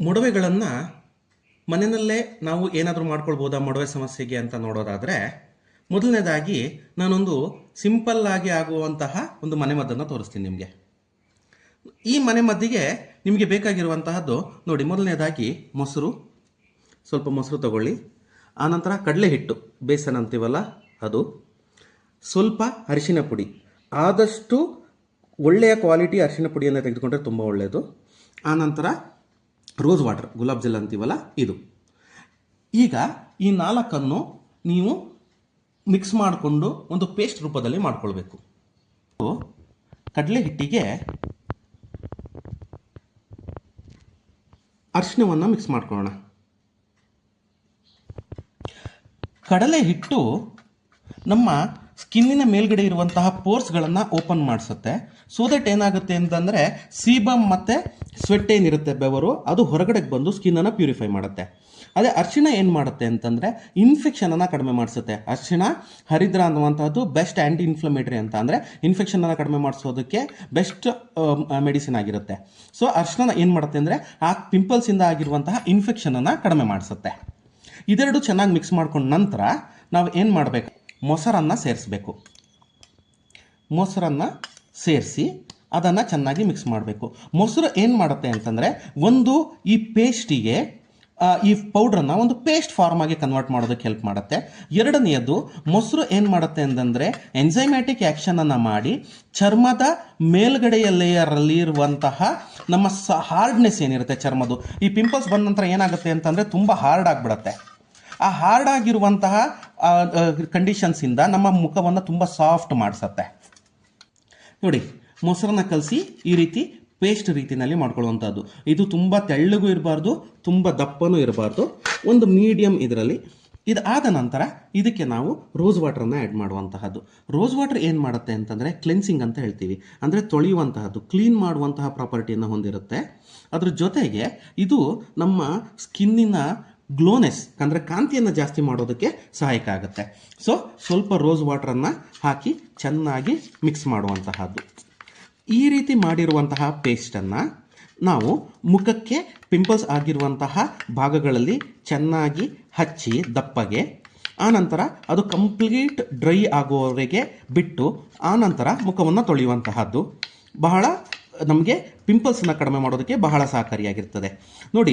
ಮೊಡವೆಗಳನ್ನು ಮನೆಯಲ್ಲೇ ನಾವು ಏನಾದರೂ ಮಾಡ್ಕೊಳ್ಬೋದಾ ಮೊಡವೆ ಸಮಸ್ಯೆಗೆ ಅಂತ ನೋಡೋದಾದರೆ, ಮೊದಲನೇದಾಗಿ ನಾನೊಂದು ಸಿಂಪಲ್ ಆಗಿ ಆಗುವಂತಹ ಒಂದು ಮನೆಮದ್ದನ್ನು ತೋರಿಸ್ತೀನಿ ನಿಮಗೆ. ಈ ಮನೆಮದ್ದಿಗೆ ನಿಮಗೆ ಬೇಕಾಗಿರುವಂತಹದ್ದು ನೋಡಿ, ಮೊದಲನೇದಾಗಿ ಮೊಸರು. ಸ್ವಲ್ಪ ಮೊಸರು ತಗೊಳ್ಳಿ. ಆನಂತರ ಕಡಲೆ ಹಿಟ್ಟು ಬೇಸನ್ ಅಂತೀವಲ್ಲ ಅದು. ಸ್ವಲ್ಪ ಅರಿಶಿನ ಪುಡಿ. ಆದಷ್ಟು ಒಳ್ಳೆಯ ಕ್ವಾಲಿಟಿ ಅರಿಶಿನ ಪುಡಿಯನ್ನು ತೆಗೆದುಕೊಂಡ್ರೆ ತುಂಬ ಒಳ್ಳೆಯದು ಆನಂತರ ರೋಸ್ ವಾಟರ್ ಗುಲಾಬ್ ಜಲ್ ಅಂತೀವಲ್ಲ ಇದು ಈಗ ಈ ನಾಲ್ಕನ್ನು ನೀವು ಮಿಕ್ಸ್ ಮಾಡಿಕೊಂಡು ಒಂದು ಪೇಸ್ಟ್ ರೂಪದಲ್ಲಿ ಮಾಡ್ಕೊಳ್ಬೇಕು. ಕಡಲೆ ಹಿಟ್ಟಿಗೆ ಅರಿಶಿನವನ್ನು ಮಿಕ್ಸ್ ಮಾಡ್ಕೊಳ್ಳೋಣ. ಕಡಲೆ ಹಿಟ್ಟು ನಮ್ಮ ಸ್ಕಿನ್ನಿನ ಮೇಲ್ಗಡೆ ಇರುವಂತಹ ಪೋರ್ಸ್ಗಳನ್ನು ಓಪನ್ ಮಾಡಿಸುತ್ತೆ. ಸೊ ದಟ್ ಏನಾಗುತ್ತೆ ಅಂತಂದರೆ ಸೀಬಮ್ ಮತ್ತು ಸ್ವೆಟ್ ಏನಿರುತ್ತೆ ಬೆವರು, ಅದು ಹೊರಗಡೆಗೆ ಬಂದು ಸ್ಕಿನ್ನನ್ನು ಪ್ಯೂರಿಫೈ ಮಾಡುತ್ತೆ. ಅದೇ ಅರಿಶಿಣ ಏನು ಮಾಡುತ್ತೆ ಅಂತಂದರೆ ಇನ್ಫೆಕ್ಷನನ್ನು ಕಡಿಮೆ ಮಾಡಿಸುತ್ತೆ. ಅರಿಶಿಣ, ಹರಿದ್ರ ಅನ್ನುವಂಥದ್ದು ಬೆಸ್ಟ್ ಆ್ಯಂಟಿ ಇನ್ಫ್ಲಮೇಟರಿ ಅಂತ. ಅಂದರೆ ಇನ್ಫೆಕ್ಷನನ್ನು ಕಡಿಮೆ ಮಾಡಿಸೋದಕ್ಕೆ ಬೆಸ್ಟ್ ಮೆಡಿಸಿನ್ ಆಗಿರುತ್ತೆ. ಸೊ ಅರಿಶಿಣ ಏನು ಮಾಡುತ್ತೆ ಅಂದರೆ ಆ ಪಿಂಪಲ್ಸಿಂದ ಆಗಿರುವಂತಹ ಇನ್ಫೆಕ್ಷನನ್ನು ಕಡಿಮೆ ಮಾಡಿಸುತ್ತೆ. ಇದೆರಡು ಚೆನ್ನಾಗಿ ಮಿಕ್ಸ್ ಮಾಡ್ಕೊಂಡ ನಂತರ ನಾವು ಏನು ಮಾಡಬೇಕು? ಮೊಸರನ್ನು ಸೇರಿಸ್ಬೇಕು. ಮೊಸರನ್ನು ಸೇರಿಸಿ ಅದನ್ನು ಚೆನ್ನಾಗಿ ಮಿಕ್ಸ್ ಮಾಡಬೇಕು. ಮೊಸರು ಏನು ಮಾಡುತ್ತೆ ಅಂತಂದರೆ ಒಂದು ಈ ಪೇಸ್ಟಿಗೆ ಈ ಪೌಡ್ರನ್ನು ಒಂದು ಪೇಸ್ಟ್ ಫಾರ್ಮ್ ಆಗಿ ಕನ್ವರ್ಟ್ ಮಾಡೋದಕ್ಕೆ ಹೆಲ್ಪ್ ಮಾಡುತ್ತೆ. ಎರಡನೆಯದು ಮೊಸರು ಏನು ಮಾಡುತ್ತೆ ಅಂತಂದರೆ ಎಂಜೈಮ್ಯಾಟಿಕ್ ಆ್ಯಕ್ಷನನ್ನು ಮಾಡಿ ಚರ್ಮದ ಮೇಲ್ಗಡೆಯ ಲೇಯರಲ್ಲಿ ಇರುವಂತಹ ನಮ್ಮ ಸ ಹಾರ್ಡ್ನೆಸ್ ಏನಿರುತ್ತೆ ಚರ್ಮದು ಈ ಪಿಂಪಲ್ಸ್ ಬಂದ ನಂತರ ಏನಾಗುತ್ತೆ ಅಂತಂದರೆ ತುಂಬ ಹಾರ್ಡ್ ಆಗಿಬಿಡುತ್ತೆ. ಆ ಹಾರ್ಡ್ ಆಗಿರುವಂತಹ ಕಂಡೀಷನ್ಸಿಂದ ನಮ್ಮ ಮುಖವನ್ನು ತುಂಬ ಸಾಫ್ಟ್ ಮಾಡಿಸತ್ತೆ. ನೋಡಿ, ಮೊಸರನ್ನ ಕಲಸಿ ಈ ರೀತಿ ಪೇಸ್ಟ್ ರೀತಿಯಲ್ಲಿ ಮಾಡ್ಕೊಳ್ಳುವಂಥದ್ದು ಇದು ತುಂಬ ತೆಳ್ಳಗೂ ಇರಬಾರ್ದು, ತುಂಬ ದಪ್ಪನೂ ಇರಬಾರ್ದು. ಒಂದು ಮೀಡಿಯಮ್ ಇದರಲ್ಲಿ. ಇದಾದ ನಂತರ ಇದಕ್ಕೆ ನಾವು ರೋಸ್ ವಾಟರನ್ನು ಆ್ಯಡ್ ಮಾಡುವಂತಹದ್ದು. ರೋಸ್ ವಾಟರ್ ಏನು ಮಾಡುತ್ತೆ ಅಂತಂದರೆ ಕ್ಲೆನ್ಸಿಂಗ್ ಅಂತ ಹೇಳ್ತೀವಿ. ಅಂದರೆ ತೊಳೆಯುವಂತಹದ್ದು ಕ್ಲೀನ್ ಮಾಡುವಂತಹ ಪ್ರಾಪರ್ಟಿಯನ್ನು ಹೊಂದಿರುತ್ತೆ. ಅದ್ರ ಜೊತೆಗೆ ಇದು ನಮ್ಮ ಸ್ಕಿನ್ನಿನ ಗ್ಲೋನೆಸ್ ಅಂದರೆ ಕಾಂತಿಯನ್ನು ಜಾಸ್ತಿ ಮಾಡೋದಕ್ಕೆ ಸಹಾಯಕ ಆಗುತ್ತೆ. ಸೊ ಸ್ವಲ್ಪ ರೋಸ್ ವಾಟ್ರನ್ನು ಹಾಕಿ ಚೆನ್ನಾಗಿ ಮಿಕ್ಸ್ ಮಾಡುವಂತಹದ್ದು. ಈ ರೀತಿ ಮಾಡಿರುವಂತಹ ಪೇಸ್ಟನ್ನು ನಾವು ಮುಖಕ್ಕೆ ಪಿಂಪಲ್ಸ್ ಆಗಿರುವಂತಹ ಭಾಗಗಳಲ್ಲಿ ಚೆನ್ನಾಗಿ ಹಚ್ಚಿ ದಪ್ಪಗೆ ಆನಂತರ ಅದು ಕಂಪ್ಲೀಟ್ ಡ್ರೈ ಆಗುವವರೆಗೆ ಬಿಟ್ಟು ಆನಂತರ ಮುಖವನ್ನು ತೊಳೆಯುವಂತಹದ್ದು. ಬಹಳ ನಮಗೆ ಪಿಂಪಲ್ಸನ್ನು ಕಡಿಮೆ ಮಾಡೋದಕ್ಕೆ ಬಹಳ ಸಹಕಾರಿಯಾಗಿರ್ತದೆ. ನೋಡಿ